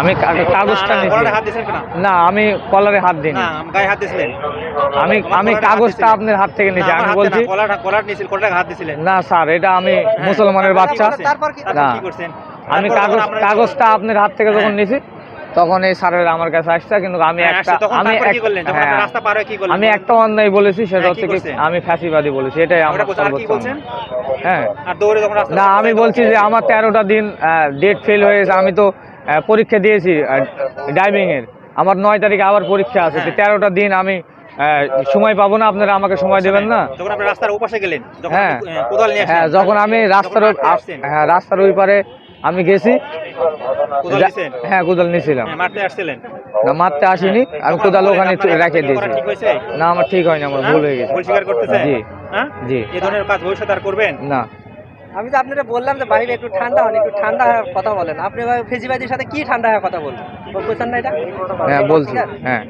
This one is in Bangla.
আমি কাগজটা না, আমি কলারে হাত দিয়েছিলেন। আমি আমি কাগজটা আপনার হাত থেকে নিয়েছি আমি বলছি না, স্যার এটা আমি হ্যাঁ, মুসলমানের বাচ্চা না। আমি কাগজ কাগজটা আপনার হাত থেকে যখন হ্যাঁ। নিয়েছি তখন এই স্যারের আমার কাছে আসছে কিন্তু আমি হ্যাঁ, একটা আমি হ্যাঁ, হয়ে আমি একটা অন্যায় বলেছি সেটা হ্যাঁ, হচ্ছে আমি ফ্যাসিবাদী বলেছি এটাই আমার। হ্যাঁ। না আমি বলছি যে আমার তেরোটা দিন ডেট ফেল হয়ে গেছে আমি তো পরীক্ষা দিয়েছি ড্রাইভিং এর আমার নয় তারিখে আবার পরীক্ষা আছে হ্যাঁ। তেরোটা দিন আমি সময় পাবো না আপনারা আমাকে সময় দেবেন না। যখন আপনি রাস্তার ওপাশে গেলেন হ্যাঁ। কোদাল হ্যাঁ যখন আমি রাস্তার হ্যাঁ রাস্তার ওই পারে আমি গেছি? হ্যাঁ কোদাল নিয়েছিলাম হ্যাঁ, মারতে আসছিলেন? না মারতে আসিনি। আমি কোদাল ওখানে রেখে দিয়েছি। না আমার ঠিক হয়নি আমার ভুল হয়ে গেছে। করতেছেন? জি। হ্যাঁ? জি। এই ধরনের কাজ ভবিষ্যতে আর করবেন? না। আমি তো আপনারা বললাম যে বাইরে একটু ঠান্ডা হন একটু ঠান্ডা হওয়ার কথা বলেন। আপনি ভাই ফেজিবাজির সাথে কি ঠান্ডা হওয়ার কথা বলবেন বলছেন না এটা? হ্যাঁ বলছি হ্যাঁ।